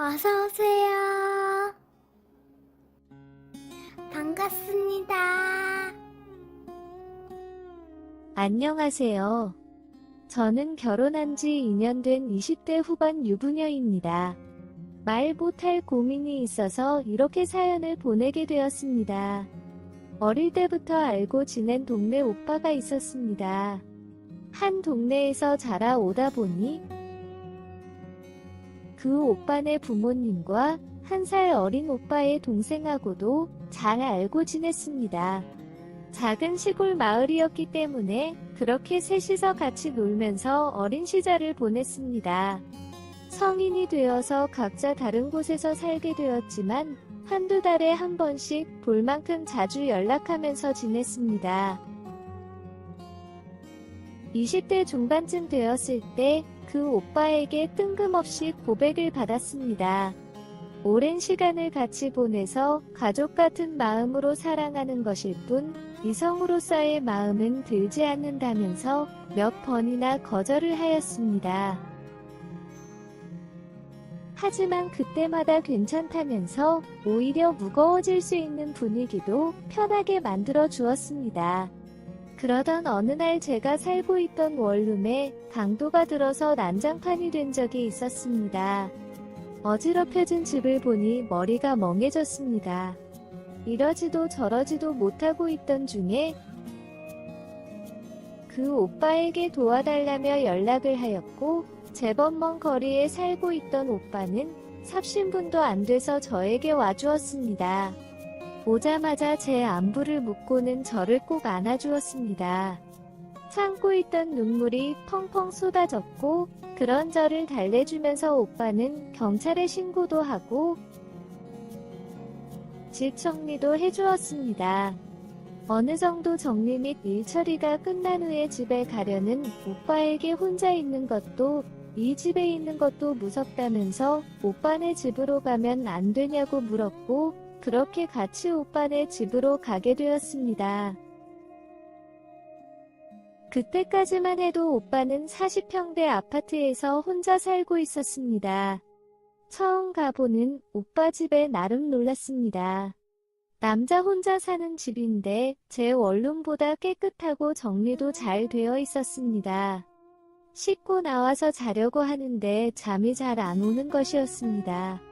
어서 오세요. 반갑습니다. 안녕하세요. 저는 결혼한 지 2년 된 20대 후반 유부녀입니다. 말 못할 고민이 있어서 이렇게 사연을 보내게 되었습니다. 어릴 때부터 알고 지낸 동네 오빠가 있었습니다. 한 동네에서 자라오다 보니 그 오빠네 부모님과 한 살 어린 오빠의 동생하고도 잘 알고 지냈습니다. 작은 시골 마을이었기 때문에 그렇게 셋이서 같이 놀면서 어린 시절을 보냈습니다. 성인이 되어서 각자 다른 곳에서 살게 되었지만 한두 달에 한 번씩 볼 만큼 자주 연락하면서 지냈습니다. 20대 중반쯤 되었을 때 그 오빠에게 뜬금없이 고백을 받았습니다. 오랜 시간을 같이 보내서 가족 같은 마음으로 사랑하는 것일 뿐 이성으로서의 마음은 들지 않는다면서 몇 번이나 거절을 하였습니다. 하지만 그때마다 괜찮다면서 오히려 무거워질 수 있는 분위기도 편하게 만들어 주었습니다. 그러던 어느 날 제가 살고 있던 원룸에 강도가 들어서 난장판이 된 적이 있었습니다. 어지럽혀진 집을 보니 머리가 멍해졌습니다. 이러지도 저러지도 못하고 있던 중에 그 오빠에게 도와달라며 연락을 하였고 제법 먼 거리에 살고 있던 오빠는 삽신분도 안 돼서 저에게 와주었습니다. 오자마자 제 안부를 묻고는 저를 꼭 안아주었습니다. 참고 있던 눈물이 펑펑 쏟아졌고 그런 저를 달래주면서 오빠는 경찰에 신고도 하고 집 정리도 해주었습니다. 어느 정도 정리 및 일 처리가 끝난 후에 집에 가려는 오빠에게 혼자 있는 것도 이 집에 있는 것도 무섭다면서 오빠네 집으로 가면 안 되냐고 물었고 그렇게 같이 오빠네 집으로 가게 되었습니다. 그때까지만 해도 오빠는 40평대 아파트에서 혼자 살고 있었습니다. 처음 가보는 오빠 집에 나름 놀랐습니다. 남자 혼자 사는 집인데 제 원룸보다 깨끗하고 정리도 잘 되어 있었습니다. 씻고 나와서 자려고 하는데 잠이 잘 안 오는 것이었습니다.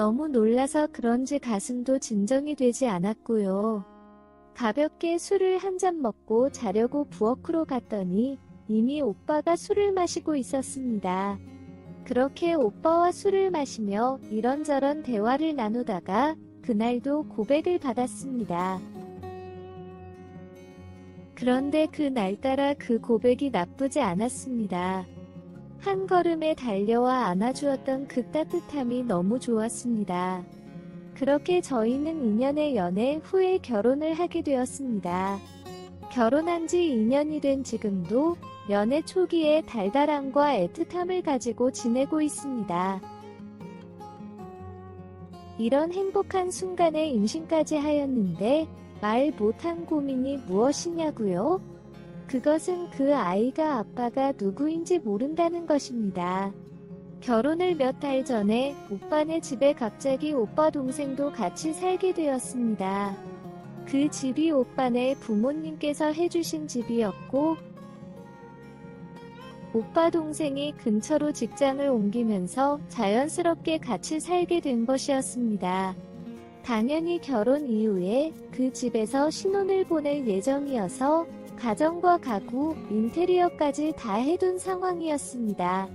너무 놀라서 그런지 가슴도 진정이 되지 않았고요. 가볍게 술을 한 잔 먹고 자려고 부엌으로 갔더니 이미 오빠가 술을 마시고 있었습니다. 그렇게 오빠와 술을 마시며 이런저런 대화를 나누다가 그날도 고백을 받았습니다. 그런데 그날따라 그 고백이 나쁘지 않았습니다. 한 걸음에 달려와 안아주었던 그 따뜻함이 너무 좋았습니다. 그렇게 저희는 2년의 연애 후에 결혼을 하게 되었습니다. 결혼한 지 2년이 된 지금도 연애 초기에 달달함과 애틋함을 가지고 지내고 있습니다. 이런 행복한 순간에 임신까지 하였는데 말 못한 고민이 무엇이냐고요? 그것은 그 아이가 아빠가 누구인지 모른다는 것입니다. 결혼을 몇 달 전에 오빠네 집에 갑자기 오빠 동생도 같이 살게 되었습니다. 그 집이 오빠네 부모님께서 해주신 집이었고, 오빠 동생이 근처로 직장을 옮기면서 자연스럽게 같이 살게 된 것이었습니다. 당연히 결혼 이후에 그 집에서 신혼을 보낼 예정이어서 가정과 가구, 인테리어까지 다 해둔 상황이었습니다.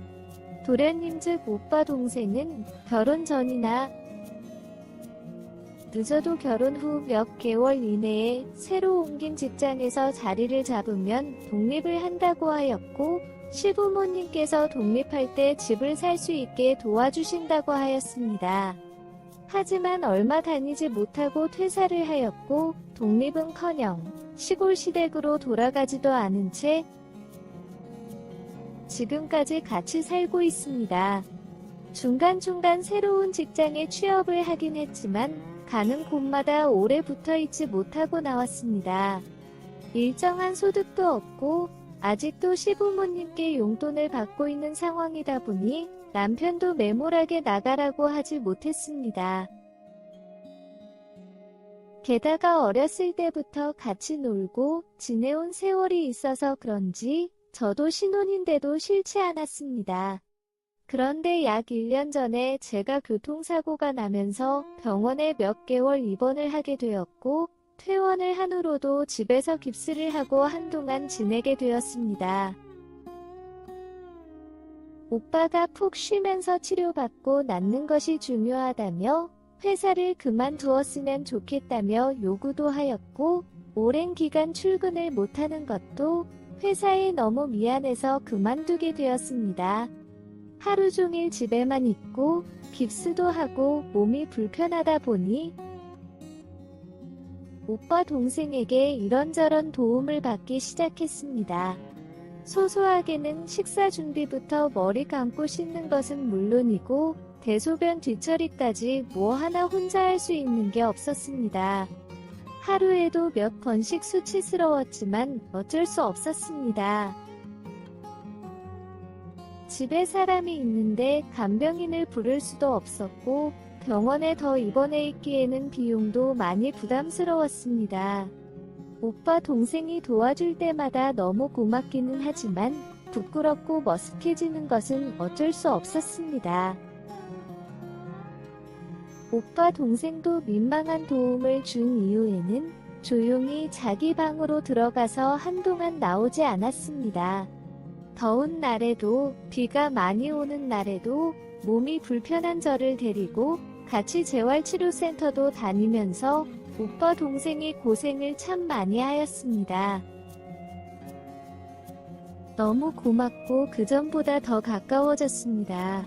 도련님 즉 오빠 동생은 결혼 전이나 늦어도 결혼 후 몇 개월 이내에 새로 옮긴 직장에서 자리를 잡으면 독립을 한다고 하였고 시부모님께서 독립할 때 집을 살 수 있게 도와주신다고 하였습니다. 하지만 얼마 다니지 못하고 퇴사를 하였고 독립은커녕 시골 시댁으로 돌아가지도 않은 채 지금까지 같이 살고 있습니다. 중간중간 새로운 직장에 취업을 하긴 했지만 가는 곳마다 오래 붙어 있지 못하고 나왔습니다. 일정한 소득도 없고 아직도 시부모님께 용돈을 받고 있는 상황이다 보니 남편도 매몰하게 나가라고 하지 못했습니다. 게다가 어렸을 때부터 같이 놀고 지내온 세월이 있어서 그런지 저도 신혼인데도 싫지 않았습니다. 그런데 약 1년 전에 제가 교통사고가 나면서 병원에 몇 개월 입원을 하게 되었고 퇴원을 한 후로도 집에서 깁스를 하고 한동안 지내게 되었습니다. 오빠가 푹 쉬면서 치료받고 낫는 것이 중요하다며 회사를 그만두었으면 좋겠다며 요구도 하였고 오랜 기간 출근을 못하는 것도 회사에 너무 미안해서 그만두게 되었습니다. 하루 종일 집에만 있고 깁스도 하고 몸이 불편하다 보니 오빠 동생에게 이런저런 도움을 받기 시작했습니다. 소소하게는 식사 준비부터 머리 감고 씻는 것은 물론이고 대소변 뒤처리까지 뭐 하나 혼자 할 수 있는 게 없었습니다. 하루에도 몇 번씩 수치스러웠지만 어쩔 수 없었습니다. 집에 사람이 있는데 간병인을 부를 수도 없었고 병원에 더 입원해 있기에는 비용도 많이 부담스러웠습니다. 오빠 동생이 도와줄 때마다 너무 고맙기는 하지만 부끄럽고 머쓱해지는 것은 어쩔 수 없었습니다. 오빠 동생도 민망한 도움을 준 이후에는 조용히 자기 방으로 들어가서 한동안 나오지 않았습니다. 더운 날에도 비가 많이 오는 날에도 몸이 불편한 저를 데리고 같이 재활치료센터도 다니면서 오빠 동생이 고생을 참 많이 하였습니다. 너무 고맙고 그전보다 더 가까워졌습니다.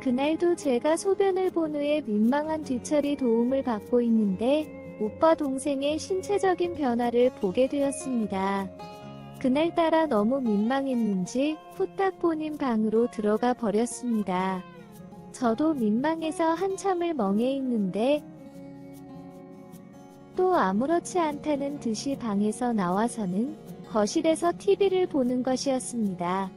그날도 제가 소변을 본 후에 민망한 뒤처리 도움을 받고 있는데 오빠 동생의 신체적인 변화를 보게 되었습니다. 그날따라 너무 민망했는지 후딱 본인 방으로 들어가 버렸습니다. 저도 민망해서 한참을 멍해 있는데 또 아무렇지 않다는 듯이 방에서 나와서는 거실에서 TV를 보는 것이었습니다.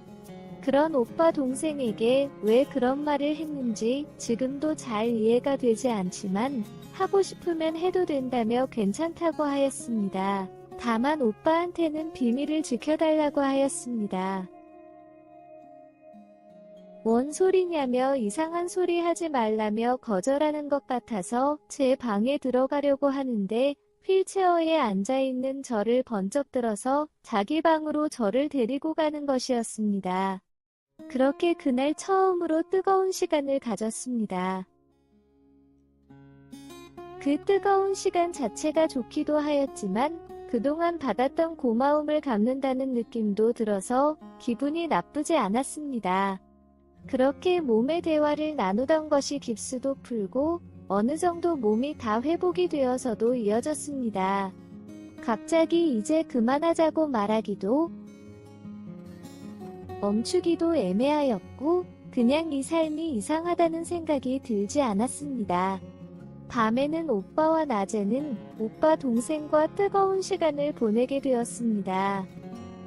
그런 오빠 동생에게 왜 그런 말을 했는지 지금도 잘 이해가 되지 않지만 하고 싶으면 해도 된다며 괜찮다고 하였습니다. 다만 오빠한테는 비밀을 지켜달라고 하였습니다. 뭔 소리냐며 이상한 소리 하지 말라며 거절하는 것 같아서 제 방에 들어가려고 하는데 휠체어에 앉아있는 저를 번쩍 들어서 자기 방으로 저를 데리고 가는 것이었습니다. 그렇게 그날 처음으로 뜨거운 시간을 가졌습니다. 그 뜨거운 시간 자체가 좋기도 하였지만 그동안 받았던 고마움을 갚는다는 느낌도 들어서 기분이 나쁘지 않았습니다. 그렇게 몸의 대화를 나누던 것이 깁스도 풀고 어느 정도 몸이 다 회복이 되어서도 이어졌습니다. 갑자기 이제 그만하자고 말하기도 멈추기도 애매하였고 그냥 이 삶이 이상하다는 생각이 들지 않았습니다. 밤에는 오빠와 낮에는 오빠 동생과 뜨거운 시간을 보내게 되었습니다.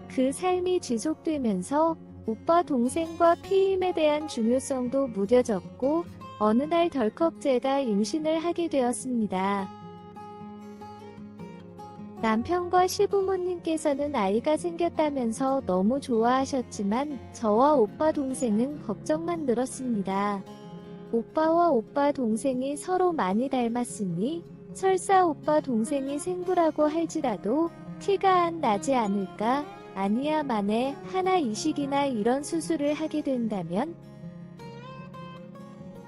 그 삶이 지속되면서 오빠 동생과 피임에 대한 중요성도 무뎌졌고 어느 날 덜컥 제가 임신을 하게 되었습니다. 남편과 시부모님께서는 아이가 생겼다면서 너무 좋아하셨지만 저와 오빠 동생은 걱정만 늘었습니다. 오빠와 오빠 동생이 서로 많이 닮았으니 설사 오빠 동생이 생부라고 할지라도 티가 안 나지 않을까? 아니야 만에 하나 이식이나 이런 수술을 하게 된다면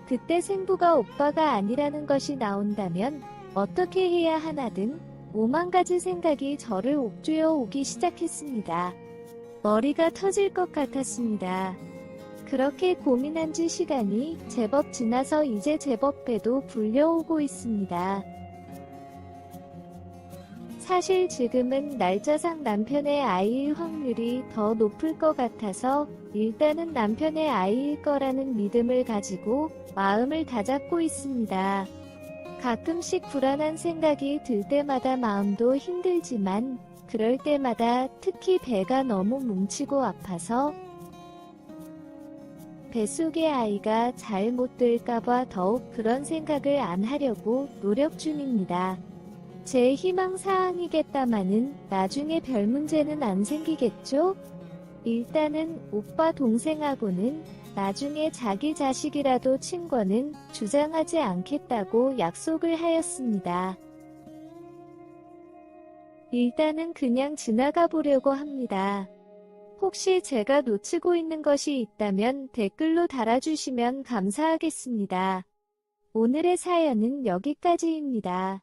그때 생부가 오빠가 아니라는 것이 나온다면 어떻게 해야 하나 등 오만 가지 생각이 저를 옥죄어 오기 시작했습니다. 머리가 터질 것 같았습니다. 그렇게 고민한 지 시간이 제법 지나서 이제 제법 배도 불려오고 있습니다. 사실 지금은 날짜상 남편의 아이일 확률이 더 높을 것 같아서 일단은 남편의 아이일 거라는 믿음을 가지고 마음을 다잡고 있습니다. 가끔씩 불안한 생각이 들 때마다 마음도 힘들지만 그럴 때마다 특히 배가 너무 뭉치고 아파서 뱃속의 아이가 잘 못 들까봐 더욱 그런 생각을 안 하려고 노력 중입니다. 제 희망 사항이겠다마는 나중에 별 문제는 안 생기겠죠? 일단은 오빠 동생하고는 나중에 자기 자식이라도 친 거는 주장하지 않겠다고 약속을 하였습니다. 일단은 그냥 지나가 보려고 합니다. 혹시 제가 놓치고 있는 것이 있다면 댓글로 달아주시면 감사하겠습니다. 오늘의 사연은 여기까지입니다.